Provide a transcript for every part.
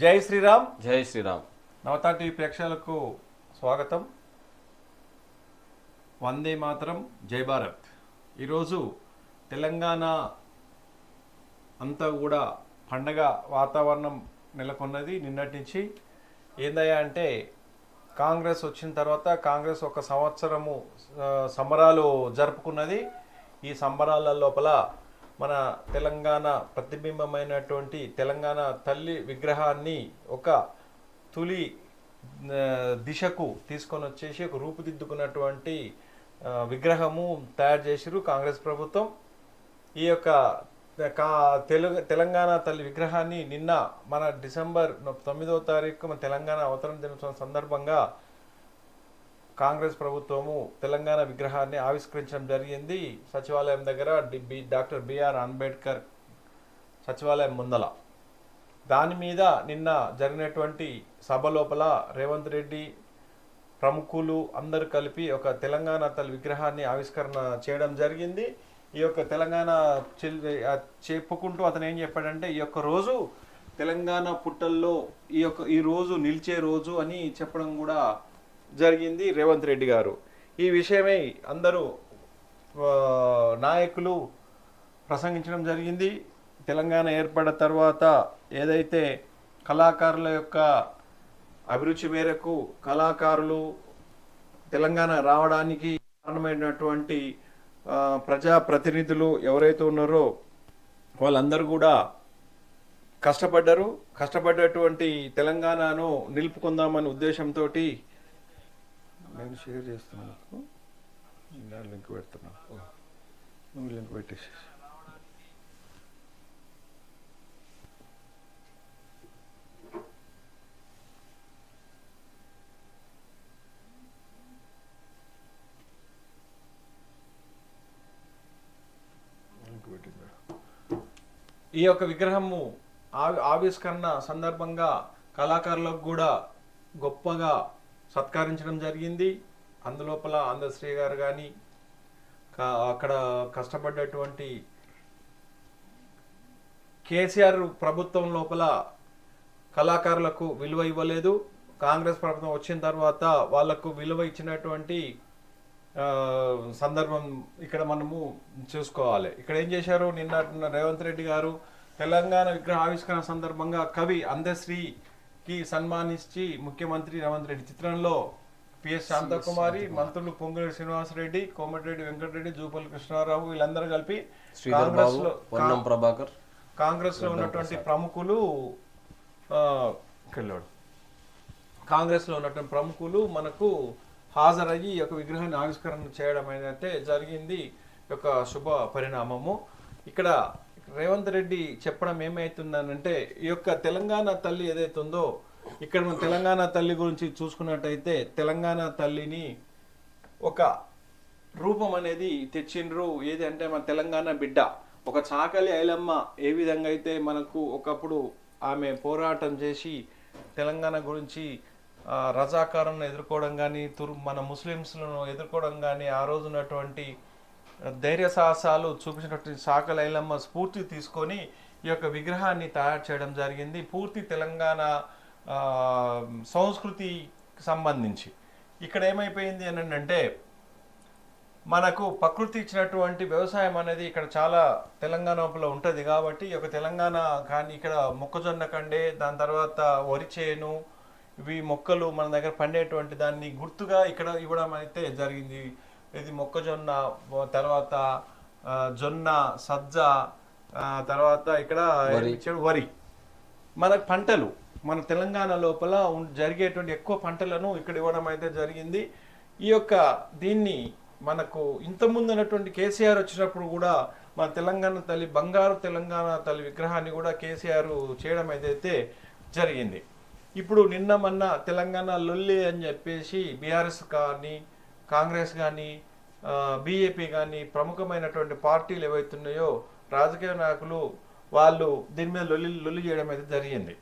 జై శ్రీరామ్. జై శ్రీరామ్. నవతా టీవీ ప్రేక్షకులకు స్వాగతం. వందే మాతరం జై భారత్. ఈరోజు తెలంగాణ అంతా కూడా పండగ వాతావరణం నెలకొన్నది నిన్నటి నుంచి. ఏందయ్యా అంటే కాంగ్రెస్ వచ్చిన తర్వాత కాంగ్రెస్ ఒక సంవత్సరము సంబరాలు జరుపుకున్నది. ఈ సంబరాల లోపల మన తెలంగాణ ప్రతిబింబమైనటువంటి తెలంగాణ తల్లి విగ్రహాన్ని ఒక తులి దిశకు తీసుకొని వచ్చేసి ఒక రూపుదిద్దుకున్నటువంటి విగ్రహము తయారు చేసిరు కాంగ్రెస్ ప్రభుత్వం. ఈ యొక్క కా తెలుగు తెలంగాణ తల్లి విగ్రహాన్ని నిన్న మన డిసెంబర్ తొమ్మిదవ తారీఖు మన తెలంగాణ అవతరణ దినోత్సవం సందర్భంగా కాంగ్రెస్ ప్రభుత్వము తెలంగాణ విగ్రహాన్ని ఆవిష్కరించడం జరిగింది. సచివాలయం దగ్గర డి- బి డాక్టర్ బిఆర్ అంబేద్కర్ సచివాలయం ముందల. దాని మీద నిన్న జరిగినటువంటి సభ లోపల రేవంత్ రెడ్డి ప్రముఖులు అందరూ కలిపి ఒక తెలంగాణ తల్లి విగ్రహాన్ని ఆవిష్కరణ చేయడం జరిగింది. ఈ యొక్క తెలంగాణ చెప్పుకుంటూ అతను ఏం చెప్పాడంటే ఈ యొక్క రోజు తెలంగాణ పుట్టల్లో ఈ యొక్క ఈ రోజు నిలిచే రోజు అని చెప్పడం కూడా జరిగింది రేవంత్ రెడ్డి గారు. ఈ విషయమై అందరూ నాయకులు ప్రసంగించడం జరిగింది. తెలంగాణ ఏర్పడిన తర్వాత ఏదైతే కళాకారుల యొక్క అభిరుచి మేరకు కళాకారులు తెలంగాణ రావడానికి కారణమైనటువంటి ప్రజాప్రతినిధులు ప్రజా ప్రతినిధులు ఎవరైతే ఉన్నారో వాళ్ళందరూ కూడా కష్టపడ్డారు. కష్టపడ్డటువంటి తెలంగాణను నిలుపుకుందామనే ఉద్దేశంతో నేను షేర్ చేస్తున్నాను నీకు. లింక్ పెడుతున్నాను నువ్వు లింక్ పెట్టేసి ఈ యొక్క విగ్రహము ఆవి ఆవిష్కరణ సందర్భంగా కళాకారులకు కూడా గొప్పగా సత్కరించడం జరిగింది. అందులోపల ఆంధ్రశ్రీ గారు కానీ అక్కడ కష్టపడ్డటువంటి కేసీఆర్ ప్రభుత్వం లోపల కళాకారులకు విలువ ఇవ్వలేదు. కాంగ్రెస్ ప్రభుత్వం వచ్చిన తర్వాత వాళ్ళకు విలువ ఇచ్చినటువంటి సందర్భం ఇక్కడ మనము చూసుకోవాలి. ఇక్కడ ఏం చేశారు? నిన్న రేవంత్ రెడ్డి గారు తెలంగాణ విగ్రహ ఆవిష్కరణ సందర్భంగా కవి అందశ్రీకి సన్మానించి ముఖ్యమంత్రి రేవంత్ రెడ్డి చిత్రంలో పిఎస్ శాంతకుమారి మంత్రులు పొంగులేటి శ్రీనివాసరెడ్డి కోమటిరెడ్డి వెంకటరెడ్డి జూపల్లి కృష్ణారావు వీళ్ళందరూ కలిపి కాంగ్రెస్లో ప్రభాకర్ కాంగ్రెస్లో ఉన్నటువంటి ప్రముఖులు. కాంగ్రెస్లో ఉన్నటువంటి ప్రముఖులు మనకు హాజరయ్యి ఈ యొక్క విగ్రహాన్ని ఆవిష్కరణ చేయడం అయితే జరిగింది యొక్క శుభ పరిణామము. ఇక్కడ రేవంత్ రెడ్డి చెప్పడం ఏమైతుందనంటే ఈ యొక్క తెలంగాణ తల్లి ఏదైతే ఉందో ఇక్కడ మనం తెలంగాణ తల్లి గురించి చూసుకున్నట్టయితే తెలంగాణ తల్లిని ఒక రూపం అనేది తెచ్చిండ్రు. ఏది అంటే మన తెలంగాణ బిడ్డ. ఒక చాకలి ఐలమ్మ ఏ విధంగా అయితే మనకు ఒకప్పుడు ఆమె పోరాటం చేసి తెలంగాణ గురించి రజాకారం ఎదుర్కోవడం కానీ తుర్ మన ముస్లిమ్స్లను ఎదుర్కోవడం కానీ ఆ రోజు ఉన్నటువంటి ధైర్య సాహసాలు చూపించినటువంటి సాకలి లైలమ్మ స్ఫూర్తి తీసుకొని ఈ యొక్క విగ్రహాన్ని తయారు చేయడం జరిగింది. పూర్తి తెలంగాణ సంస్కృతి సంస్కృతికి సంబంధించి. ఇక్కడ ఏమైపోయింది అని అంటే మనకు ప్రకృతి ఇచ్చినటువంటి వ్యవసాయం అనేది ఇక్కడ చాలా తెలంగాణలో ఉంటుంది కాబట్టి ఈ యొక్క తెలంగాణ కానీ ఇక్కడ మొక్కజొన్న కండే దాని తర్వాత వరి చేను ఇవి మొక్కలు మన దగ్గర పండేటువంటి దాన్ని గుర్తుగా ఇక్కడ ఇవ్వడం అయితే జరిగింది. ఇది మొక్కజొన్న తర్వాత జొన్న సజ్జ తర్వాత ఇక్కడ వరి. మన పంటలు. మన తెలంగాణ లోపల జరిగేటువంటి ఎక్కువ పంటలను ఇక్కడ ఇవ్వడం అయితే జరిగింది. ఈ యొక్క దీన్ని మనకు ఇంతకుముందు ఉన్నటువంటి కేసీఆర్ వచ్చినప్పుడు కూడా మన తెలంగాణ తల్లి బంగారు తెలంగాణ తల్లి విగ్రహాన్ని కూడా కేసీఆర్ చేయడం అయితే జరిగింది. ఇప్పుడు నిన్న మొన్న తెలంగాణ లొల్లి అని చెప్పేసి బీఆర్ఎస్ కానీ కాంగ్రెస్ కానీ బీఏపీ కానీ ప్రముఖమైనటువంటి పార్టీలు ఏవైతున్నాయో రాజకీయ నాయకులు వాళ్ళు దీని మీద లొల్లి లొల్లి చేయడం అయితే జరిగింది.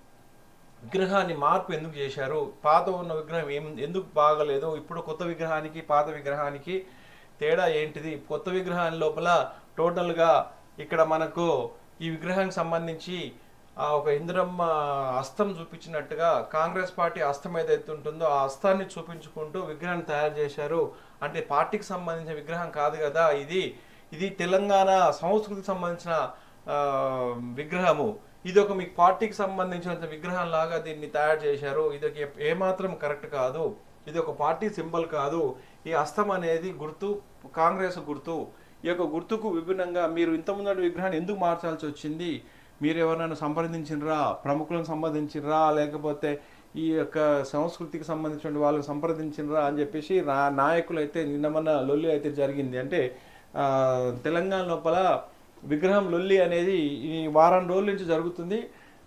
విగ్రహాన్ని మార్పు ఎందుకు చేశారు? పాత ఉన్న విగ్రహం ఏం ఎందుకు బాగలేదు? ఇప్పుడు కొత్త విగ్రహానికి పాత విగ్రహానికి తేడా ఏంటిది? కొత్త విగ్రహాన్ని లోపల టోటల్గా ఇక్కడ మనకు ఈ విగ్రహానికి సంబంధించి ఆ ఒక ఇంద్రమ్మ అస్తం చూపించినట్టుగా కాంగ్రెస్ పార్టీ అస్తం ఏదైతే ఉంటుందో ఆ అస్తాన్ని చూపించుకుంటూ విగ్రహాన్ని తయారు చేశారు. అంటే పార్టీకి సంబంధించిన విగ్రహం కాదు కదా ఇది. ఇది తెలంగాణ సంస్కృతికి సంబంధించిన విగ్రహము. ఇది ఒక మీకు పార్టీకి సంబంధించిన విగ్రహం లాగా దీన్ని తయారు చేశారు. ఇది ఒక ఏ- ఏమాత్రం కరెక్ట్ కాదు. ఇది ఒక పార్టీ సింబల్ కాదు. ఈ అస్తం అనేది గుర్తు కాంగ్రెస్ గుర్తు. ఈ యొక్క గుర్తుకు విభిన్నంగా మీరు ఇంతకుముందు విగ్రహాన్ని ఎందుకు మార్చాల్సి వచ్చింది? మీరు ఎవరైనా సంప్రదించినరా? ప్రముఖులను సంబంధించినరా లేకపోతే ఈ యొక్క సంస్కృతికి సంబంధించిన వాళ్ళని సంప్రదించినరా అని చెప్పేసి నా నాయకులు అయితే నిన్నమన్న లొల్లి అయితే జరిగింది. అంటే తెలంగాణ లోపల విగ్రహం లొల్లి అనేది ఈ వారం రోజుల నుంచి జరుగుతుంది.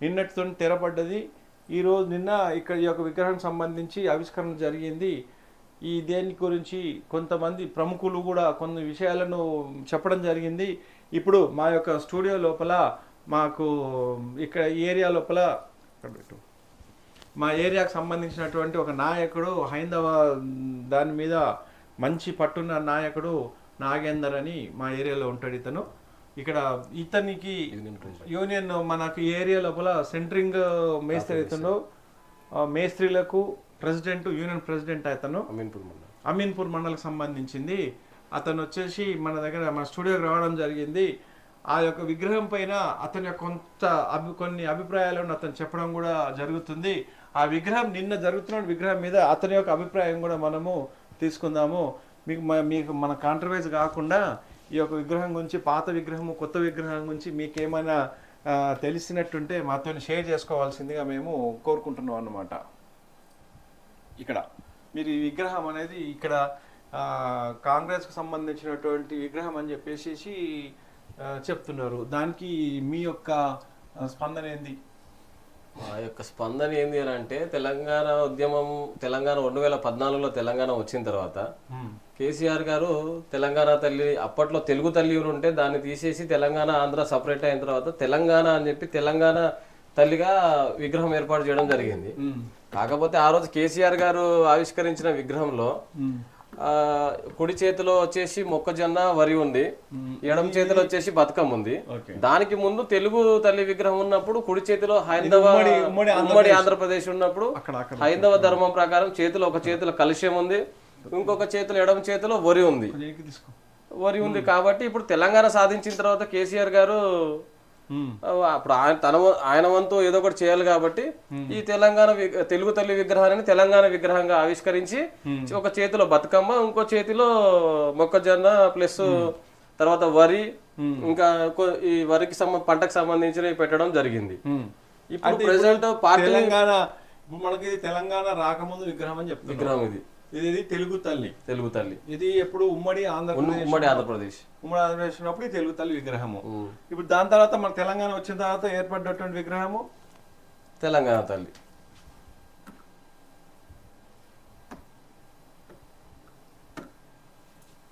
నిన్నటితో తెరపడ్డది. ఈ రోజు నిన్న ఇక్కడ ఈ యొక్క విగ్రహానికి సంబంధించి ఆవిష్కరణ జరిగింది. ఈ దేని గురించి కొంతమంది ప్రముఖులు కూడా కొన్ని విషయాలను చెప్పడం జరిగింది. ఇప్పుడు మా యొక్క స్టూడియో లోపల మాకు ఇక్కడ ఈ ఏరియా లోపల. మా ఏరియాకు సంబంధించినటువంటి ఒక నాయకుడు హైందవ దాని మీద మంచి పట్టున్న నాయకుడు నాగేందర్ అని మా ఏరియాలో ఉంటాడు ఇతను. ఇక్కడ ఇతనికి యూనియన్ మనకు ఈ ఏరియా లోపల సెంట్రింగ్ మేస్త్రి ఇతను. మేస్త్రీలకు ప్రెసిడెంట్ యూనియన్ ప్రెసిడెంట్ అతను. అమీన్పూర్ మండలం. అమీన్పూర్ మండలకు సంబంధించింది. అతను వచ్చేసి మన దగ్గర మన స్టూడియోకి రావడం జరిగింది. ఆ యొక్క విగ్రహం పైన అతని యొక్క కొంత అభి కొన్ని అభిప్రాయాలను అతను చెప్పడం కూడా జరుగుతుంది. ఆ విగ్రహం నిన్న జరుగుతున్న విగ్రహం మీద అతని యొక్క అభిప్రాయం కూడా మనము తీసుకుందాము. మీకు మీకు మన కాంట్రవైజ్ కాకుండా ఈ యొక్క విగ్రహం గురించి పాత విగ్రహము కొత్త విగ్రహం గురించి మీకేమైనా ఏమైనా తెలిసినట్టుంటే మాతో షేర్ చేసుకోవాల్సిందిగా మేము కోరుకుంటున్నాం అన్నమాట. ఇక్కడ మీరు ఈ విగ్రహం అనేది ఇక్కడ కాంగ్రెస్కు సంబంధించినటువంటి విగ్రహం అని చెప్పేసి చెప్తున్నారు. దానికి మీ యొక్క స్పందన ఏంది? మా యొక్క స్పందన ఏంది అని అంటే తెలంగాణ ఉద్యమం తెలంగాణ రెండు వేల పద్నాలుగులో తెలంగాణ వచ్చిన తర్వాత కేసీఆర్ గారు తెలంగాణ తల్లి అప్పట్లో తెలుగు తల్లి ఉంటే దాన్ని తీసేసి తెలంగాణ ఆంధ్ర సపరేట్ అయిన తర్వాత తెలంగాణ అని చెప్పి తెలంగాణ తల్లిగా విగ్రహం ఏర్పాటు చేయడం జరిగింది. కాకపోతే ఆ రోజు కేసీఆర్ గారు ఆవిష్కరించిన విగ్రహంలో కుడి చేతిలో వచ్చేసి మొక్కజొన్న వరి ఉంది. ఎడమ చేతిలో వచ్చేసి బతుకమ్మ ఉంది. దానికి ముందు తెలుగు తల్లి విగ్రహం ఉన్నప్పుడు కుడి చేతిలో హైందవ ఉమ్మడి- ఆంధ్రప్రదేశ్. ఉన్నప్పుడు హైందవ ధర్మం ప్రకారం చేతిలో ఒక చేతిలో కలుష్యం ఉంది. ఇంకొక చేతిలో ఎడమ చేతిలో వరి ఉంది. వరి ఉంది కాబట్టి ఇప్పుడు తెలంగాణ సాధించిన తర్వాత కేసీఆర్ గారు అప్పుడు ఆయన తన ఆయన వంతు ఏదో ఒకటి చేయాలి కాబట్టి ఈ తెలంగాణ తెలుగు తల్లి విగ్రహాన్ని తెలంగాణ విగ్రహంగా ఆవిష్కరించి ఒక చేతిలో బతుకమ్మ ఇంకో చేతిలో మొక్కజొన్న ప్లస్ తర్వాత వరి ఇంకా కొ- ఈ వరికి పంటకు సంబంధించినవి పెట్టడం జరిగింది. ఉమ్. ఇప్పుడు ప్రెసెంట్ పార్టీ తెలంగాణ మనకి తెలంగాణ రాకముందు విగ్రహం అని చెప్తున్నారు. విగ్రహం ఇది. ఇది ఇది తెలుగు తల్లి. తెలుగు తల్లి. ఇది ఎప్పుడు ఉమ్మడి ఆంధ్రప్రదేశ్ ఉమ్మడి ఆంధ్రప్రదేశ్ ఉమ్మడి ఆంధ్రప్రదేశ్ ఉన్నప్పుడు ఈ తెలుగు తల్లి విగ్రహము. ఇప్పుడు దాని తర్వాత మన తెలంగాణ వచ్చిన తర్వాత ఏర్పడినటువంటి విగ్రహము? తెలంగాణ తల్లి.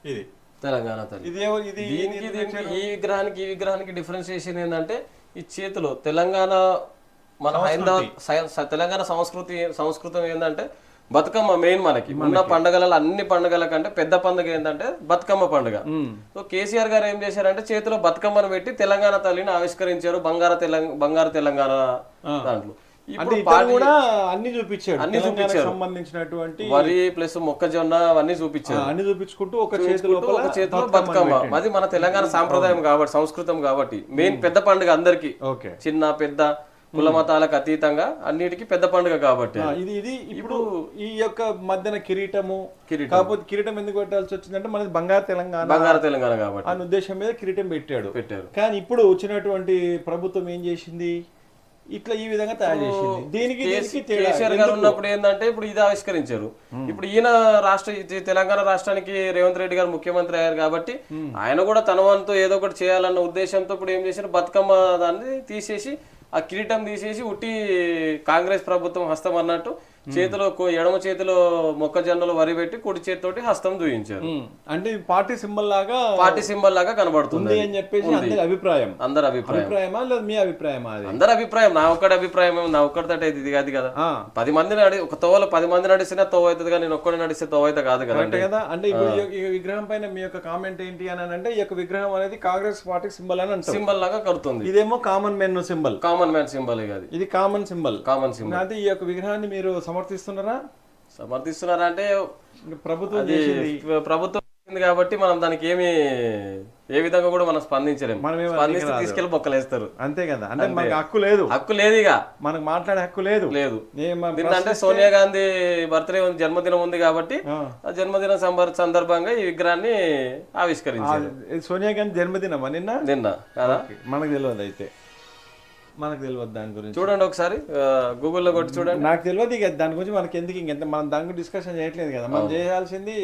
ఇది. తెలంగాణ తల్లి. ఇది ఇది దీనికి దీనికి ఈ విగ్రహానికి ఈ విగ్రహానికి డిఫరెన్షియేషన్ ఏంటంటే ఈ చేతిలో తెలంగాణ మన స- తెలంగాణ సంస్కృతి సంస్కృతం ఏంటంటే బతుకమ్మ మెయిన్ మనకి. ఉన్న పండుగలలో అన్ని పండుగల కంటే పెద్ద పండుగ ఏంటంటే బతుకమ్మ పండుగ. సో కేసీఆర్ గారు ఏం చేశారంటే చేతిలో బతుకమ్మను పెట్టి తెలంగాణ తల్లిని ఆవిష్కరించారు బంగారు తెలంగాణ బంగారు తెలంగాణ దాంట్లో. ఇప్పుడు కూడా అన్ని చూపించాడు. అన్ని చూపించారు. సంబంధించినటువంటి వరి ప్లస్ మొక్కజొన్న అవన్నీ చూపించారు అన్ని చూపించుకుంటూ ఒక చేతి చూపించుకుంటూ లోపల ఒక చేతిలో బతుకమ్మ. అది మన తెలంగాణ సాంప్రదాయం కాబట్టి సంస్కృతం కాబట్టి. మెయిన్ పెద్ద పండుగ అందరికి. చిన్న పెద్ద. కుల మతాలకు అతీతంగా అన్నిటికీ పెద్ద పండుగ కాబట్టి ఇది ఇది ఇప్పుడు ఈ యొక్క మధ్యన కిరీటము కిరీటం. కాకపోతే కిరీటం ఎందుకు పెట్టాల్సి వచ్చిందంటే మనది బంగారు తెలంగాణ బంగారు తెలంగాణ కాబట్టి. అనే ఉద్దేశం మీద కిరీటం పెట్టాడు. పెట్టారు. కానీ ఇప్పుడు వచ్చినటువంటి ప్రభుత్వం ఏం చేసింది? ఇట్లా ఈ విధంగా తయారు చేసింది. దీనికి కేసీఆర్ గారు ఉన్నప్పుడు ఏంటంటే ఇప్పుడు ఇది ఆవిష్కరించారు. ఇప్పుడు ఈయన రాష్ట్ర తెలంగాణ రాష్ట్రానికి రేవంత్ రెడ్డి గారు ముఖ్యమంత్రి అయ్యారు కాబట్టి ఆయన కూడా తన వంతు ఏదో ఒకటి చేయాలన్న ఉద్దేశంతో ఇప్పుడు ఏం చేశారు? బతుకమ్మ దాన్ని తీసేసి ఆ కిరీటం తీసేసి ఉట్టి కాంగ్రెస్ ప్రభుత్వం హస్తం అన్నట్టు చేతిలో ఎడమ చేతిలో మొక్కజొన్నలు వరి పెట్టి కుడి చేతితోటి హస్తం దూయించారు. అంటే పార్టీ సింబల్ లాగా పార్టీ సింబల్ లాగా కనబడుతుంది అని చెప్పేసి అందరి అభిప్రాయం. అందరి అభిప్రాయం. అభిప్రాయమా లేదా మీ అభిప్రాయమా అది? అందరి అభిప్రాయం నా ఒక్కడి అభిప్రాయం నా ఒక్కడితో ఇది కాదు కదా. పది మంది నడి ఒక తోవలో పది మంది నడిచినా తోవ అవుతుంది కానీ నేను ఒక్కడే నడిస్తే తోవ అయితే కాదు కదండి. అంతే కదా. అంటే ఇప్పుడు ఈ విగ్రహం పైన మీ యొక్క కామెంట్ ఏంటి అని అంటే ఈ యొక్క విగ్రహం అనేది కాంగ్రెస్ పార్టీ సింబల్ అని అంటారు. సింబల్ లాగా కడుతుంది ఇదేమో common men symbol. Common man symbol ఇది కామన్ సింబల్. Common symbol. అయితే ఈ యొక్క విగ్రహాన్ని మీరు సమర్థిస్తున్నారా? సమర్థిస్తున్నారా అంటే ప్రభుత్వం ప్రభుత్వం కాబట్టి మనం దానికి ఏమి ఏ విధంగా కూడా మనం స్పందించలేము స్పందిస్తే తీసుకెళ్ళి బొక్కలేస్తారు. అంతే కదా. అంటే మనకు హక్కు లేదు. హక్కు లేదు ఇక. మనకు మాట్లాడే హక్కు లేదు. లేదు. దీంట్లో సోనియా గాంధీ బర్త్డే ఉంది జన్మదినం ఉంది కాబట్టి ఆ. జన్మదినం సందర్భంగా ఈ విగ్రహాన్ని ఆవిష్కరించారు. సోనియా గాంధీ జన్మదినమా నిన్న? నిన్న కదా? మనకు తెలియదు అయితే. మనకు తెలియదు దాని గురించి. చూడండి ఒకసారి గూగుల్లో కొట్టి చూడండి. నాకు తెలియదు ఇక దాని గురించి మనకి ఎందుకు ఇంకెంత మనం దాని గురించి డిస్కషన్ చేయట్లేదు కదా. మనం చేయాల్సింది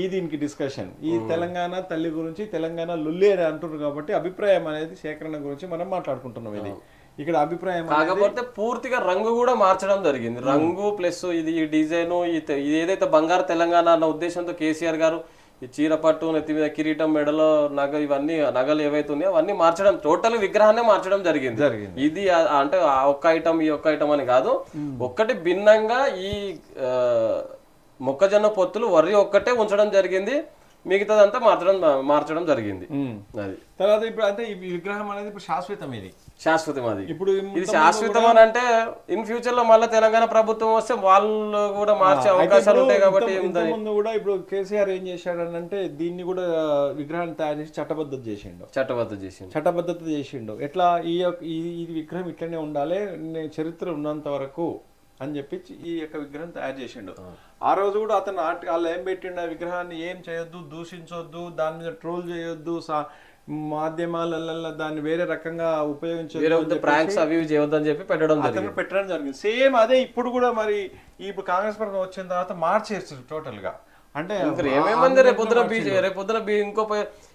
ఈ దీనికి డిస్కషన్ ఈ తెలంగాణ తల్లి గురించి తెలంగాణ లుల్లి అని అంటున్నారు కాబట్టి అభిప్రాయం అనేది సేకరణ గురించి మనం మాట్లాడుకుంటున్నాం ఇది. ఇక్కడ అభిప్రాయం కాకపోతే పూర్తిగా రంగు కూడా మార్చడం జరిగింది. రంగు ప్లస్ ఇది ఈ డిజైన్ ఇది ఏదైతే బంగారు తెలంగాణ అన్న ఉద్దేశంతో కేసీఆర్ గారు ఈ చీరపట్టు నెత్తి మీద కిరీటం మెడలో నగ ఇవన్నీ నగలు ఏవైతే ఉన్నాయో అవన్నీ మార్చడం టోటల్ విగ్రహాన్ని మార్చడం జరిగింది. జరిగింది. ఇది అంటే ఆ ఒక్క ఐటమ్ ఈ ఒక్క ఐటమ్ అని కాదు. ఒక్కటి భిన్నంగా ఈ మొక్కజొన్న పొత్తులు వరి ఒక్కటే ఉంచడం జరిగింది. మిగతాదంతా మార్చడం మార్చడం జరిగింది. అది. తర్వాత ఇప్పుడు అంటే ఈ విగ్రహం అనేది ఇప్పుడు శాశ్వతం ఇది. శాశ్వతం అది. ఇప్పుడు ఇది శాశ్వతం అని అంటే ఇన్ ఫ్యూచర్లో మళ్ళీ తెలంగాణ ప్రభుత్వం వస్తే వాళ్ళు కూడా మార్చే అవకాశాలు ఉంటాయి కాబట్టి ముందు కూడా ఇప్పుడు కేసీఆర్ ఏం చేశాడు అంటే దీన్ని కూడా విగ్రహాన్ని తయారు చేసి చట్టబద్ధత చేసిండు. చట్టబద్ధ చేసింది చట్టబద్ధత చేసిండు. ఎట్లా ఈ ఈ విగ్రహం ఇట్లనే ఉండాలి చరిత్ర ఉన్నంత వరకు అని చెప్పి ఈ యొక్క విగ్రహం తయారు చేసిండు. ఆ. రోజు కూడా అతను ఆర్టి- వాళ్ళు ఏం పెట్టిండు ఆ విగ్రహాన్ని ఏం చేయొద్దు దూషించొద్దు దాని మీద ట్రోల్ చేయొద్దు మాధ్యమాలలో దాన్ని వేరే రకంగా చెప్పి ప్రాంక్స్ అవి చేయొద్దని చెప్పి పెట్టడం జరిగింది. పెట్టడం జరిగింది. సేమ్ అదే ఇప్పుడు కూడా మరి ఇప్పుడు కాంగ్రెస్ ప్రభుత్వం వచ్చిన తర్వాత మార్చేస్తారు టోటల్గా. అంటే ఏమేమంది రేపు పొద్దున బీజే రేపు పొద్దున బీ- ఇంకో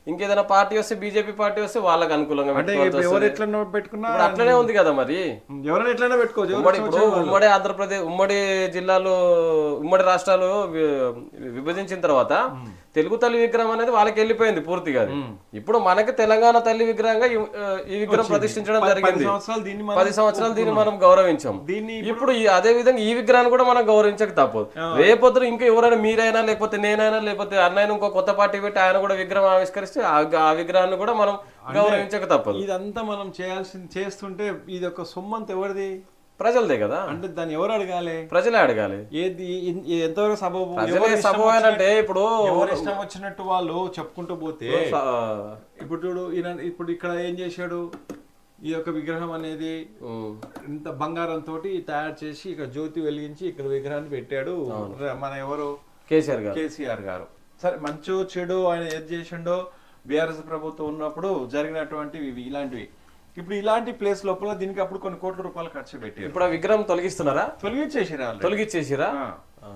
ఇంకేదైనా పార్టీ వస్తే బీజేపీ పార్టీ వస్తే వాళ్ళకి అనుకూలంగా అంటే ఎవరు పెట్టుకున్నా అట్లనే ఉంది కదా మరి. ఎవరైనా ఎట్లైనా పెట్టుకోవచ్చు. ఉమ్మడి ఇప్పుడు ఉమ్మడి ఆంధ్రప్రదేశ్ ఉమ్మడి జిల్లాలు ఉమ్మడి రాష్ట్రాలు విభజించిన తర్వాత తెలుగు తల్లి విగ్రహం అనేది వాళ్ళకి వెళ్ళిపోయింది పూర్తిగా. ఇప్పుడు మనకి తెలంగాణ తల్లి విగ్రహంగా ఈ విగ్రహం ప్రతిష్ఠించడం జరిగింది. పది సంవత్సరాలు దీన్ని మనం గౌరవించాం. దీన్ని ఇప్పుడు అదే విధంగా ఈ విగ్రహాన్ని కూడా మనం గౌరవించక తప్పదు. రేపొద్దున ఇంకా ఎవరైనా మీరైనా లేకపోతే నేనైనా లేకపోతే అన్నైనా ఇంకో కొత్త పార్టీ పెట్టి ఆయన కూడా విగ్రహం ఆవిష్కరిస్తే ఆ ఆ విగ్రహాన్ని కూడా మనం గౌరవించక తప్పదు. ఇదంతా మనం చేయాల్సింది చేస్తుంటే ఇది ఒక సొమ్మంత ఎవరిది? ప్రజలదే కదా. అంటే దాన్ని ఎవరు అడగాలి? ప్రజలే అడగాలి. ఏది ఎంతవరకు సబబు ప్రజలే సబబు అంటే ఇప్పుడు ఎవరి ఇష్టం వచ్చినట్టు వాళ్ళు చెప్పుకుంటూ పోతే ఇప్పుడు చూడు ఈయన ఇప్పుడు ఇక్కడ ఏం చేశాడు? ఈ యొక్క విగ్రహం అనేది ఇంత బంగారం తోటి తయారు చేసి ఇక్కడ జ్యోతి వెలిగించి ఇక్కడ విగ్రహాన్ని పెట్టాడు. మన ఎవరు? కేసీఆర్ గారు. కేసీఆర్ గారు. సరే మంచో చెడు ఆయన ఏది చేసిండో బీఆర్ఎస్ ప్రభుత్వం ఉన్నప్పుడు జరిగినటువంటివి ఇలాంటివి. ఇప్పుడు ఇలాంటి ప్లేస్ లోపల దీనికి అప్పుడు కొన్ని కోట్ల రూపాయలు ఖర్చు పెట్టారు. ఇప్పుడు ఆ విగ్రహం తొలగిస్తున్నారా? తొలగించేసారు ఆ.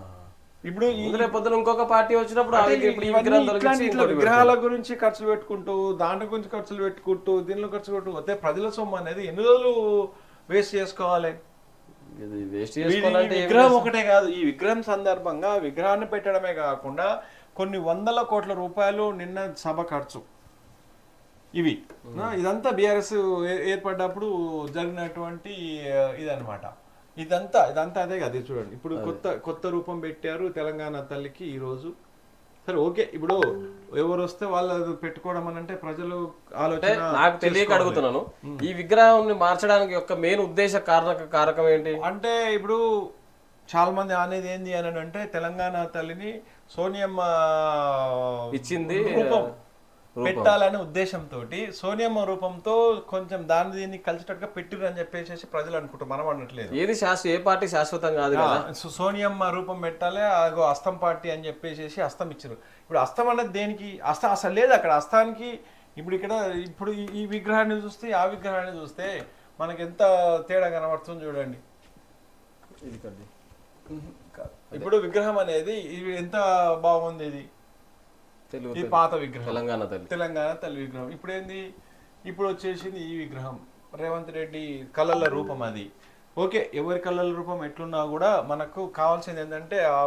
ఇప్పుడు పొద్దున ఇంకొక పార్టీ వచ్చినప్పుడు ఇట్లా విగ్రహాల గురించి ఖర్చులు పెట్టుకుంటూ దాంట్లో గురించి ఖర్చులు పెట్టుకుంటూ దీనిలో ఖర్చు పెట్టుకుంటూ అయితే ప్రజల సొమ్ము అనేది ఎన్ని రోజులు వేస్ట్ చేసుకోవాలి? విగ్రహం ఒకటే కాదు ఈ విగ్రహం సందర్భంగా విగ్రహాన్ని పెట్టడమే కాకుండా కొన్ని వందల కోట్ల రూపాయలు నిన్న సభ ఖర్చు. ఇవి. ఇదంతా బీఆర్ఎస్ ఏర్పడ్డప్పుడు జరిగినటువంటి ఆ, ఇదన్నమాట. ఇదంతా ఇదంతా అదే కదా చూడండి. ఇప్పుడు కొత్త కొత్త రూపం పెట్టారు తెలంగాణ తల్లికి ఈ రోజు. సరే ఓకే ఇప్పుడు ఎవరు వస్తే వాళ్ళు పెట్టుకోవడం అని అంటే ప్రజలు ఆలోచన నాకు తెలియక అడుగుతున్నాను. ఈ విగ్రహాన్ని మార్చడానికి యొక్క మెయిన్ ఉద్దేశ కారక కారకం ఏంటి? అంటే ఇప్పుడు చాలా మంది అనేది ఏంది అని అంటే తెలంగాణ తల్లిని సోనియమ్మ ఇచ్చింది రూపం. పెట్టాలనే ఉద్దేశంతో సోనియమ్మ రూపంతో కొంచెం దాన్ని దీన్ని కలిసేటట్టుగా పెట్టిరు అని చెప్పేసి ప్రజలు అనుకుంటారు. మనం అనట్లేదు. ఏది శాశ్వత ఏ పార్టీ శాశ్వతం కాదు సోనియమ్మ రూపం పెట్టాలి అగో అస్తం పార్టీ అని చెప్పేసి అస్తం ఇచ్చారు ఇప్పుడు అస్తం అనేది దేనికి? అస్తం అసలు లేదు అక్కడ. అస్తానికి ఇప్పుడు ఇక్కడ ఇప్పుడు ఈ- విగ్రహాన్ని చూస్తే ఆ విగ్రహాన్ని చూస్తే మనకి ఎంత తేడా కనబడుతుంది చూడండి. ఇది. ఇప్పుడు విగ్రహం అనేది ఇది ఎంత బాగుంది ఇది? ఇది పాత విగ్రహం. తెలంగాణ తల్లి తెలంగాణ తల్లి విగ్రహం. ఇప్పుడు ఏంది ఇప్పుడు వచ్చేసింది ఈ విగ్రహం. రేవంత్ రెడ్డి కళల రూపం అది. ఓకే ఎవరి కళ్ళ రూపం ఎట్లున్నా కూడా మనకు కావాల్సింది ఏంటంటే ఆ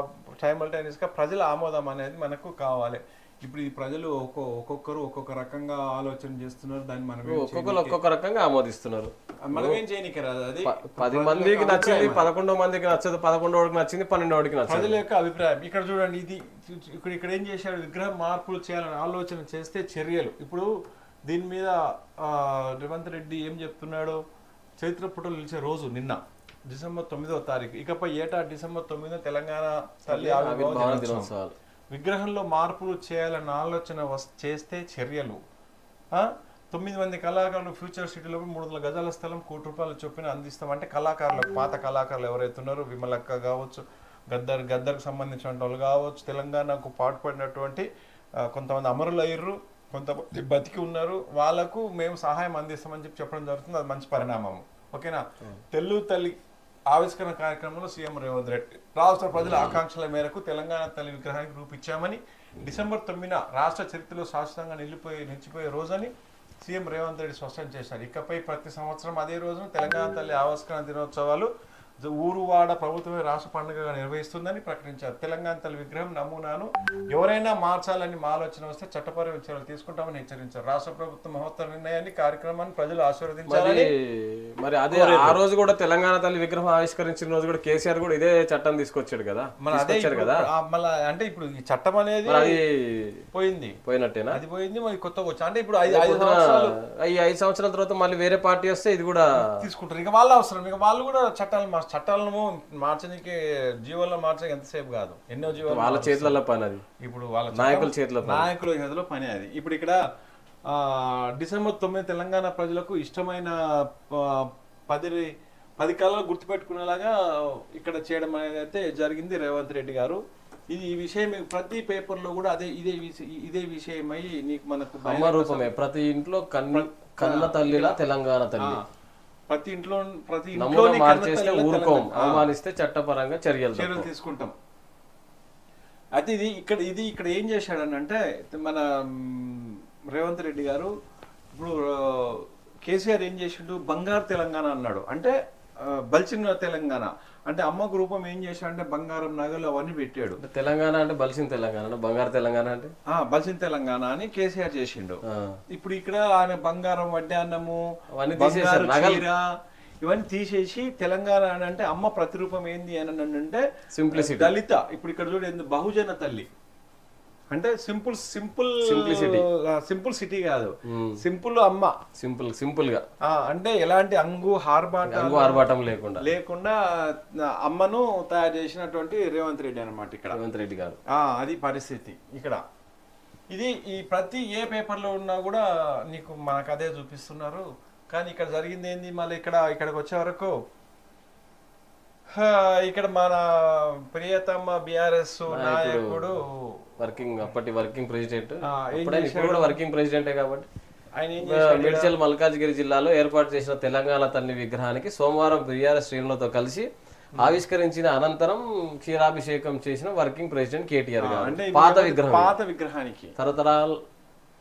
గా ప్రజల ఆమోదం అనేది మనకు కావాలి. ఇప్పుడు ఈ ప్రజలు ఒక్కో ఒక్కొక్కరు ఒక్కొక్క రకంగా ఆలోచన చేస్తున్నారు దాన్ని మనం ఒక్కొక్కరు ఒక్కొక్క రకంగా ఆమోదిస్తున్నారు. చేయనీకి- మనం ఏం చేయనీకి రాదు. అది పది మందికి నచ్చింది పదకొండో మందికి నచ్చదు పదకొండోడికి నచ్చింది పన్నెండోడికి నచ్చదు. ప్రజల యొక్క అభిప్రాయం. ఇక్కడ చూడండి ఇది ఇక్కడ ఇక్కడ ఏం చేశాడు విగ్రహం మార్పులు చేయాలని ఆలోచన చేస్తే చర్యలు. ఇప్పుడు దీని మీద ఆ, రేవంత్ రెడ్డి ఏం చెప్తున్నాడు? చరిత్ర పుటలు నిలిచే రోజు నిన్న డిసెంబర్ తొమ్మిదో తారీఖు. ఇకపై ఏటా డిసెంబర్ తొమ్మిదో తెలంగాణ తల్లి ఆవిర్భావ ఆవిర్భావ దినోత్సవం. దినోత్సవాలు. విగ్రహంలో మార్పులు చేయాలన్న ఆలోచన చేస్తే చర్యలు? తొమ్మిది మంది కళాకారులు ఫ్యూచర్ సిటీలో మూడు వందల గజాల స్థలం కోటి రూపాయల చొప్పున అందిస్తాం అంటే కళాకారులకు పాత కళాకారులు ఎవరైతే ఉన్నారో విమలక్క కావచ్చు గద్దర్ గద్దర్కు సంబంధించిన వాళ్ళు కావచ్చు తెలంగాణకు పాటుపడినటువంటి కొంతమంది అమరులు అయ్యారు కొంతమంది బతికి ఉన్నారు వాళ్ళకు మేము సహాయం అందిస్తామని చెప్పి చెప్పడం జరుగుతుంది. అది మంచి పరిణామం ఓకేనా? తెల్లు తల్లి ఆవిష్కరణ కార్యక్రమంలో సీఎం రేవంత్ రెడ్డి. రాష్ట్ర ప్రజల ఆకాంక్షల మేరకు తెలంగాణ తల్లి విగ్రహానికి రూపిచ్చామని డిసెంబర్ తొమ్మిదిన రాష్ట్ర చరిత్రలో శాశ్వతంగా నిలిపోయి నిలిచిపోయే రోజని సీఎం రేవంత్ రెడ్డి స్పష్టం చేశారు. ఇకపై ప్రతి సంవత్సరం అదే రోజున తెలంగాణ తల్లి ఆవిష్కరణ దినోత్సవాలు ఊరువాడ ప్రభుత్వమే రాష్ట్ర పండుగగా నిర్వహిస్తుందని ప్రకటించారు. తెలంగాణ తల్లి విగ్రహం నమూనాను ఎవరైనా మార్చాలని మా ఆలోచన వస్తే చట్టపరమైన చర్యలు తీసుకుంటామని హెచ్చరించారు. రాష్ట్ర ప్రభుత్వం మహోత్తర నిర్ణయాన్ని కార్యక్రమాన్ని ప్రజలు ఆశీర్వదించాలని మరి అదే ఆ రోజు కూడా తెలంగాణ తల్లి విగ్రహం ఆవిష్కరించిన రోజు కూడా కేసీఆర్ కూడా ఇదే చట్టం తీసుకొచ్చాడు కదా. మన అదే కదా. మళ్ళా అంటే ఇప్పుడు ఈ చట్టం అనేది పోయింది. పోయినట్టేనా? అది పోయింది మరి కొత్తగా వచ్చి? అంటే ఇప్పుడు ఐదు సంవత్సరాలు ఈ ఐదు సంవత్సరాల తర్వాత మళ్ళీ వేరే పార్టీ వస్తే ఇది కూడా తీసుకుంటారు. ఇక వాళ్ళ అవసరం. ఇక వాళ్ళు కూడా చట్టాలు చట్టాలను మార్చడానికి జీవోల్లో మార్చడానికి ఎంతసేపు కాదు. ఎన్నో జీవోలు వాళ్ళ చేతులలో పని అది. ఇప్పుడు వాళ్ళ నాయకుల చేతిలో నాయకుల చేతిలో పని అది. ఇప్పుడు ఇక్కడ ఆ, డిసెంబర్ తొమ్మిది తెలంగాణ ప్రజలకు ఇష్టమైన పది పది కాలాలు గుర్తుపెట్టుకునేలాగా ఇక్కడ చేయడం అనేది అయితే జరిగింది రేవంత్ రెడ్డి గారు. ఇది ఈ విషయం ప్రతి పేపర్లో కూడా అదే ఇదే ఇదే విషయమై నీకు మనకు రూపమే ప్రతి ఇంట్లో కన్ను కన్న తల్లిలా తెలంగాణ తల్లి. ప్రతి ఇంట్లో ప్రతి ఇంట్లో మార్చేస్తే ఊరుకోం. అవమానిస్తే చట్టపరంగా చర్యలు చర్యలు తీసుకుంటాం. అయితే ఇది ఇక్కడ ఇది ఇక్కడ ఏం చేశాడనంటే మన రేవంత్ రెడ్డి గారు ఇప్పుడు కేసీఆర్ ఏం చేసిండు? బంగారు తెలంగాణ అన్నాడు. అంటే ఆ, బలిసిన తెలంగాణ. అంటే అమ్మకు రూపం ఏం చేశాడంటే బంగారం నగలు అవన్నీ పెట్టాడు. అంటే తెలంగాణ అంటే బలిసిన తెలంగాణ అంటే బంగారు తెలంగాణ అంటే? ఆ బలిసిన తెలంగాణ అని కేసీఆర్ చేసిండు. ఇప్పుడు ఇక్కడ ఆయన బంగారం వడ్డీ అన్నము అవన్నీ బంగారు తీసేశారు. నగలు- చీర ఇవన్నీ తీసేసి తెలంగాణ అని అంటే అమ్మ ప్రతిరూపం ఏంది అని అంటే సింప్లిసిటీ దళిత. ఇప్పుడు ఇక్కడ చూడండి బహుజన తల్లి. అంటే simple simple Simplicity. Simple city కాదు. మ్మ్. సింపుల్ అమ్మ. సింపుల్ సింపుల్గా అంటే ఎలాంటి అంగు హార్బాట అంగు ఆర్భాటం లేకుండా. లేకుండా అమ్మను తయారు చేసినటువంటి రేవంత్ రెడ్డి అన్నమాట ఇక్కడ. రేవంత్ రెడ్డి గారు. అది పరిస్థితి ఇక్కడ. ఇది ఈ ప్రతి ఏ పేపర్లో ఉన్నా కూడా నీకు మనకు అదే చూపిస్తున్నారు. కానీ ఇక్కడ జరిగింది ఏంది? మళ్ళీ ఇక్కడ ఇక్కడికి వచ్చే వరకు ఇక్కడ మన ప్రియతమ బిఆర్ఎస్ నాయకుడు వర్కింగ్ అప్పటి వర్కింగ్ ప్రెసిడెంట్. ఇప్పుడు కూడా వర్కింగ్ ప్రెసిడెంటే కాబట్టి. మేడ్చల్ మల్కాజ్గిరి జిల్లాలో ఏర్పాటు చేసిన తెలంగాణ తల్లి విగ్రహానికి సోమవారం బీఆర్ఎస్ శ్రేణులతో కలిసి ఆవిష్కరించిన అనంతరం క్షీరాభిషేకం చేసిన వర్కింగ్ ప్రెసిడెంట్ కేటీఆర్ గారు. పాత విగ్రహం పాత విగ్రహానికి. తరతరాలు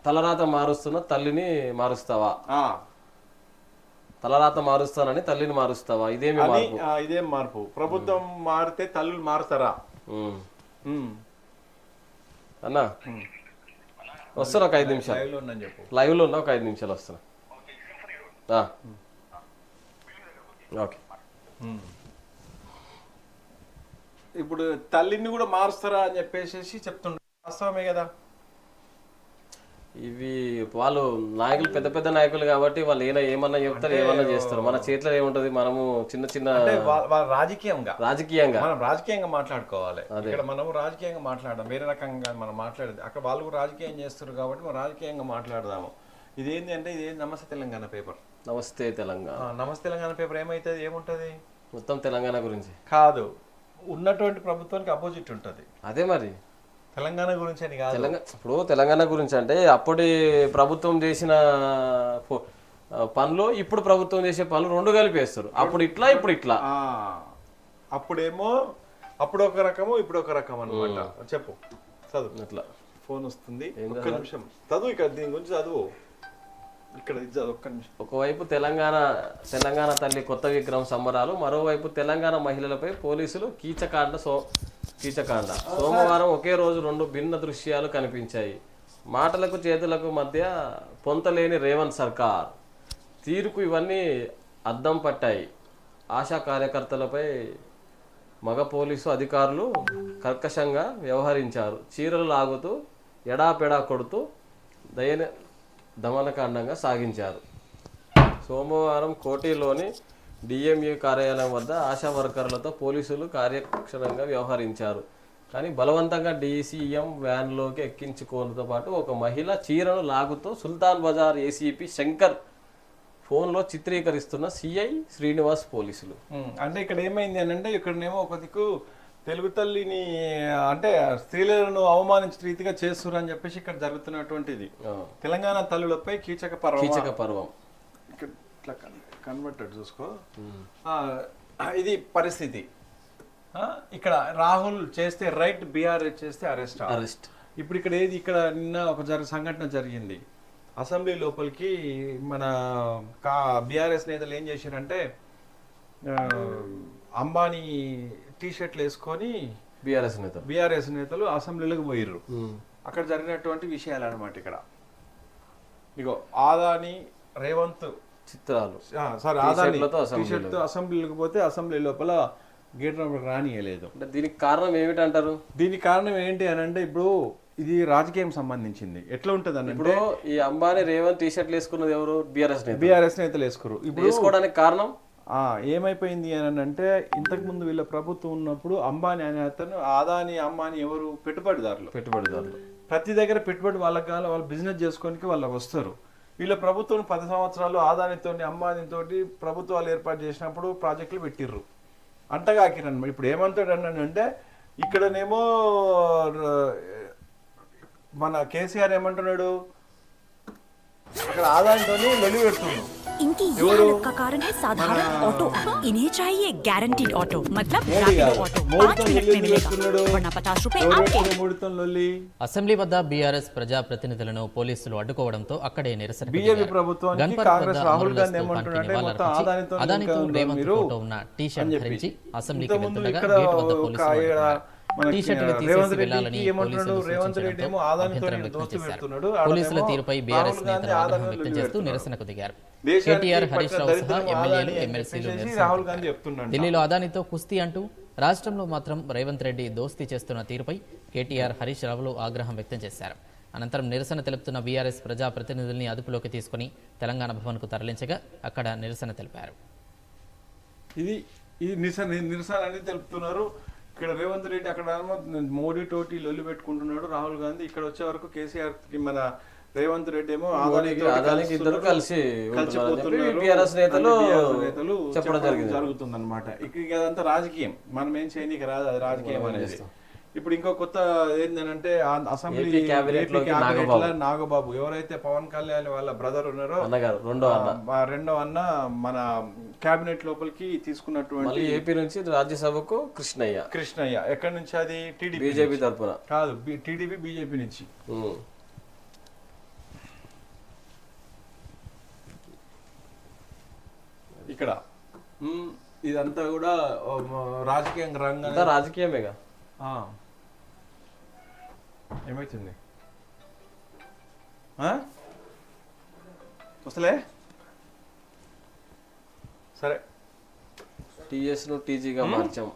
తలరాత మారుస్తున్న తల్లిని మారుస్తావా? తలరాత మారుస్తానని తల్లిని మారుస్తావా? ఇదేమి ఇదేం మార్పు? ప్రభుత్వం మారితే తల్లులు మారుతారా. అన్నా? వస్తున్నా ఒక ఐదు నిమిషాలు. లైవ్లో లైవ్లో ఉన్నా ఒక ఐదు నిమిషాలు వస్తున్నా. ఓకే. ఇప్పుడు తల్లిని కూడా మారుస్తారా అని చెప్పేసి చెప్తుండ్రు వాస్తవమే కదా. ఇవి వాళ్ళు నాయకులు పెద్ద పెద్ద నాయకులు కాబట్టి వాళ్ళు ఏమైనా ఏమన్నా చెప్తారు ఏమన్నా చేస్తారు. మన చేతిలో ఏముంటది? మనము చిన్న చిన్న అంటే వా- వాళ్ళ రాజకీయంగా. రాజకీయంగా. మనం రాజకీయంగా మాట్లాడుకోవాలి. ఇక్కడ మనం రాజకీయంగా మాట్లాడడం వేరే రకంగా మనం మాట్లాడేది. అక్కడ వాళ్ళు రాజకీయం చేస్తారు కాబట్టి మనం రాజకీయంగా మాట్లాడదాము. ఇదేంటి అంటే ఇదేంటి నమస్తే తెలంగాణ పేపర్. నమస్తే తెలంగాణ. నమస్తే తెలంగాణ పేపర్ ఏమైతుంది? ఏముంటది? మొత్తం తెలంగాణ గురించి. కాదు. ఉన్నటువంటి ప్రభుత్వానికి అపోజిట్ ఉంటుంది. అదే మరి. తెలంగాణ గురించి అని కాదు. తెలంగాణ ఇప్పుడు తెలంగాణ గురించి అంటే అప్పటి ప్రభుత్వం చేసిన పనులు ఇప్పుడు ప్రభుత్వం చేసే పనులు రెండు కలిపేస్తారు. అప్పుడు ఇట్లా ఇప్పుడు ఇట్లా. అప్పుడేమో అప్పుడు ఒక రకము ఇప్పుడు ఒక రకం అన్నమాట చెప్పు. చదువు. అట్లా. ఫోన్ వస్తుంది. ఒక్క నిమిషం. చదువు ఇక్కడ దీని గురించి చదువు. ఇక్కడ ఒక్క నిమిషం. ఒకవైపు తెలంగాణ తెలంగాణ తల్లి కొత్త విగ్రహం సంబరాలు మరోవైపు తెలంగాణ మహిళలపై పోలీసులు కీచకాండ సో కీచకాండ. సోమవారం ఒకే రోజు రెండు భిన్న దృశ్యాలు కనిపించాయి. మాటలకు చేతులకు మధ్య పొంతలేని రేవంత్ సర్కార్. తీరుకు ఇవన్నీ అద్దం పట్టాయి. ఆశా కార్యకర్తలపై మగ పోలీసు అధికారులు కర్కశంగా వ్యవహరించారు. చీరలు లాగుతూ ఎడాపెడా కొడుతూ దయన దమనకాండంగా సాగించారు. సోమవారం కోటిలోని డిఎంఏ కార్యాలయం వద్ద ఆశా వర్కర్లతో పోలీసులు కార్యక్షణంగా వ్యవహరించారు. కానీ బలవంతంగా డీసీఎం వ్యాన్లోకి ఎక్కించుకోవడంతో పాటు ఒక మహిళ చీరను లాగుతూ సుల్తాన్ బజార్ ఏసీపీ శంకర్ ఫోన్లో చిత్రీకరిస్తున్న సిఐ శ్రీనివాస్ పోలీసులు. అంటే ఇక్కడ ఏమైంది అని అంటే ఇక్కడనేమో ఒక దిక్కు తెలుగు తల్లిని అంటే స్త్రీలను అవమానించిన రీతిగా చేస్తున్నారు అని చెప్పేసి ఇక్కడ జరుగుతున్నటువంటిది. తెలంగాణ తల్లులపై కీచక పర్వం. కీచక పర్వం. ఇట్లా కన్వర్టెడ్ చూసుకో. ఆ, ఇది పరిస్థితి. ఆ, ఇక్కడ రాహుల్ చేస్తే రైట్ బీఆర్ఎస్ చేస్తే అరెస్ట్. అరెస్ట్. ఇప్పుడు ఇక్కడ ఏది ఇక్కడ నిన్న ఒక జరి సంఘటన జరిగింది. అసెంబ్లీ లోపలికి మన కా బీఆర్ఎస్ నేతలు ఏం చేశారంటే అంబానీ టీ షర్ట్లు వేసుకొని బీఆర్ఎస్ నేతలు. బీఆర్ఎస్ నేతలు అసెంబ్లీలోకి పోయిర్రు. అక్కడ జరిగినటువంటి విషయాలు అనమాట ఇక్కడ. ఇగో ఆదాని రేవంత్ చిత్రాలు. సారీ ఆదాని అసెంబ్లీలో. టీషర్ట్తో అసెంబ్లీలోకి. పోతే అసెంబ్లీ లోపల గేట్ లోపలికి రానియలేదు. అంటే దీనికి కారణం ఏమిటంటారు దీనికి కారణం ఏంటి అని అంటే ఇప్పుడు ఇది రాజకీయం సంబంధించింది. ఎట్లా ఉంటది అని ఇప్పుడు ఈ అంబానీ రేవంత్ టీ షర్ట్లు వేసుకున్నది ఎవరు? బీఆర్ఎస్ నేత బీఆర్ఎస్ నేతలు వేసుకోరు ఇప్పుడు వేసుకోవడానికి కారణం? ఏమైపోయింది అని అంటే ఇంతకు ముందు వీళ్ళ ప్రభుత్వం ఉన్నప్పుడు అంబానీ అనే అతను ఆదాని అంబానీ ఎవరు పెట్టుబడిదారులు. పెట్టుబడిదారులు. ప్రతి దగ్గర పెట్టుబడి వాళ్ళకి కావాలి వాళ్ళు బిజినెస్ చేసుకోనికి వాళ్ళకి వస్తారు. వీళ్ళ ప్రభుత్వం పది సంవత్సరాలు ఆదానితో అంబానీతో ప్రభుత్వాలు ఏర్పాటు చేసినప్పుడు ప్రాజెక్టులు పెట్టిర్రు. అంటగాకిరన్నమాట ఇప్పుడు ఏమంటాడు అంటే ఇక్కడనేమో మన కేసీఆర్ ఏమంటున్నాడు? అక్కడ ఆదానితో లొలి పెడుతున్నాడు इनकी ये हालत का कारण है साधारण ऑटो इन्हें चाहिए गारंटीड ऑटो मतलब మోడీ रैपिडो కాదు ऑटो మోడీతో पाँच मिनट లొల్లి में मिलेगा పెడుతున్నాడు वरना पचास रुपए ఎవరు आपके పెడుతున్నారు మోడీతో లొల్లి అసెంబ్లీ వద్ద బీఆర్ఎస్ ప్రజాప్రతినిధులను పోలీసులు అడ్డుకోవడంతో అక్కడే నిరసన బీజేపీ ప్రభుత్వానికి కాంగ్రెస్ రాహుల్ గాంధీ ఏమంటున్నాడంటే మొత్తం ఆదానితో అదానితో ఇంకా రేవంత్ మీరు ఫోటో ఉన్న టీ అని షర్ట్ చెప్పి. ధరించి అసెంబ్లీకి ఇంతకుముందు వెళ్తుండగా ఇక్కడ గేట్ వద్ద ఒక పోలీసులు రేవంత్ ఏమంటున్నాడు? పోలీసులు రేవంత్ రెడ్డి ఏమో సూచించడంతో ఆదానితో అభ్యంతరం వ్యక్తం దోస్తు చేశారు. పెడుతున్నాడు. పోలీసుల ఆడనేమో తీరుపై బీఆర్ఎస్ నేతలు ఆగ్రహం వ్యక్తం చేస్తూ. నిరసనకు దిగారు. కేటీఆర్ హరీష్ రావు సహా ఎమ్మెల్యేలు ఎమ్మెల్సీలు రాహుల్ గాంధీ. చెప్తున్నాడు ఢిల్లీలో అదానితో కుస్తీ అంటూ రాష్ట్రంలో మాత్రం రేవంత్ రెడ్డి దోస్తీ చేస్తున్న తీరుపై కేటీఆర్ హరీష్ రావులు ఆగ్రహం వ్యక్తం చేశారు. అనంతరం నిరసన తెలుపుతున్న బీఆర్ఎస్ ప్రజాప్రతినిధుల్ని అదుపులోకి తీసుకుని తెలంగాణ భవన్కు తరలించగా అక్కడ నిరసన తెలిపారు. ఇది నిరసన అని తెలుపుతున్నారు. ఇక్కడ రేవంత్ రెడ్డి అక్కడ మోడీ తోటి లొల్లి పెట్టుకుంటున్నాడు రాహుల్ గాంధీ ఇక్కడ వచ్చే వరకు కేసీఆర్కి మన రేవంత్ రెడ్డి ఏమో అదానికి ఇద్దరు కలిసి. BRS నేతలు చెప్పడం. జరుగుతుంది అనమాట ఇక అదంతా రాజకీయం మనం ఏం చేయనీకి రాదు అది రాజకీయం అనేది ఇప్పుడు ఇంకో కొత్త ఏంటంటే అసెంబ్లీ నాగబాబు. ఎవరైతే పవన్ కళ్యాణ్ వాళ్ళ బ్రదర్ ఉన్నారో రెండో అన్న రెండో అన్న మన కేబినెట్ లోపలికి తీసుకున్నటువంటి ఏపీ నుంచి రాజ్యసభకు కృష్ణయ్య. కృష్ణయ్య. ఎక్కడి నుంచి అది? టీడీపీ బీజేపీ తరఫున కాదు టీడీపీ బీజేపీ నుంచి. ఇక్కడ. ఇదంతా కూడా రాజకీయ రంగం. రాజకీయమేగా. ఏమైతుంది? వస్తలే? సరే. టీఎస్ను టీజీగా మార్చాం.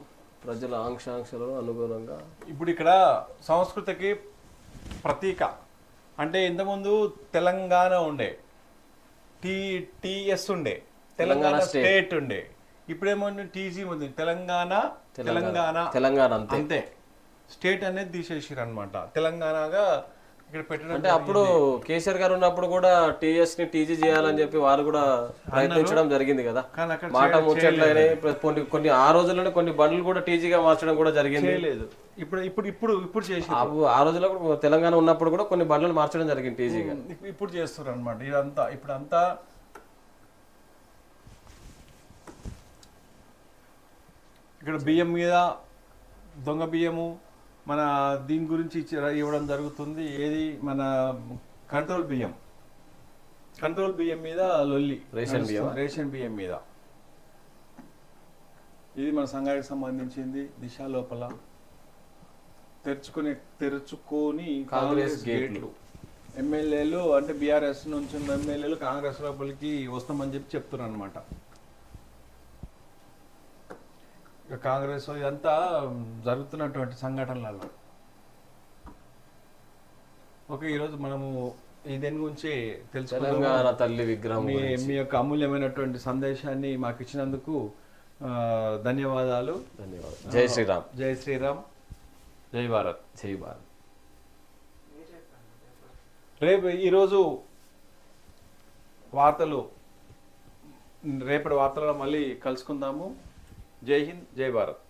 ప్రజల ఆంక్షాంక్షలకు అనుగుణంగా. ఇప్పుడు ఇక్కడ సంస్కృతికి ప్రతీక. అంటే ఇంతకుముందు తెలంగాణ ఉండే. టీ టీఎస్ ఉండే. తెలంగాణ. స్టేట్. ఉండే. ఇప్పుడేమో టీజీ ఉంది. తెలంగాణ తెలంగాణ. తెలంగాణ అంతే. స్టేట్ అనేది తీసేసారు అనమాట తెలంగాణగా అంటే అప్పుడు కేసీఆర్ గారు ఉన్నప్పుడు కూడా టీఎస్ని టీజీ చేయాలని చెప్పి వారు కూడా ప్రయత్నించడం జరిగింది కదా. మాట ముచ్చట్లనే కొన్ని కొన్ని ఆ రోజుల్లోనే కొన్ని బండ్లు కూడా టీజీగా మార్చడం కూడా జరిగింది. చేయలేదు. ఇప్పుడు ఇప్పుడు ఇప్పుడు ఇప్పుడు చేసి ఆ రోజుల్లో కూడా తెలంగాణ ఉన్నప్పుడు కూడా కొన్ని బండ్లను మార్చడం జరిగింది టీజీగా. ఇప్పుడు- ఇప్పుడు చేస్తున్నారు అనమాట ఇదంతా ఇప్పుడు అంతా ఇక్కడ బియ్యం మీద దొంగ బియ్యము మన దీని గురించి ఇవ్వడం జరుగుతుంది. ఏది? మన కంట్రోల్ బియ్యం. కంట్రోల్ బియ్యం మీద లొల్లి రేషన్ బియ్యం? రేషన్ బియ్యం మీద. ఇది మన సంఘానికి సంబంధించింది. దిశ లోపల తెరుచుకునే తెరుచుకొని కాంగ్రెస్ గేట్లు. ఎమ్మెల్యేలు అంటే బీఆర్ఎస్ నుంచి ఎమ్మెల్యేలు కాంగ్రెస్ లోపలికి వస్తామని చెప్పి చెప్తున్నారు అనమాట కాంగ్రెస్ ఇదంతా జరుగుతున్నటువంటి సంఘటనలలో. ఓకే ఈరోజు మనము ఈ దేని గురించి తెలంగాణ తల్లి విగ్రహం మీ. మీ యొక్క అమూల్యమైనటువంటి సందేశాన్ని మాకు ఇచ్చినందుకు ధన్యవాదాలు. ధన్యవాదాలు. జై శ్రీరామ్. జై శ్రీరామ్. జై భారత్. జై భారత్. రేపు ఈరోజు వార్తలు రేపటి వార్తలలో మళ్ళీ కలుసుకుందాము. జై హింద్ జై భారత్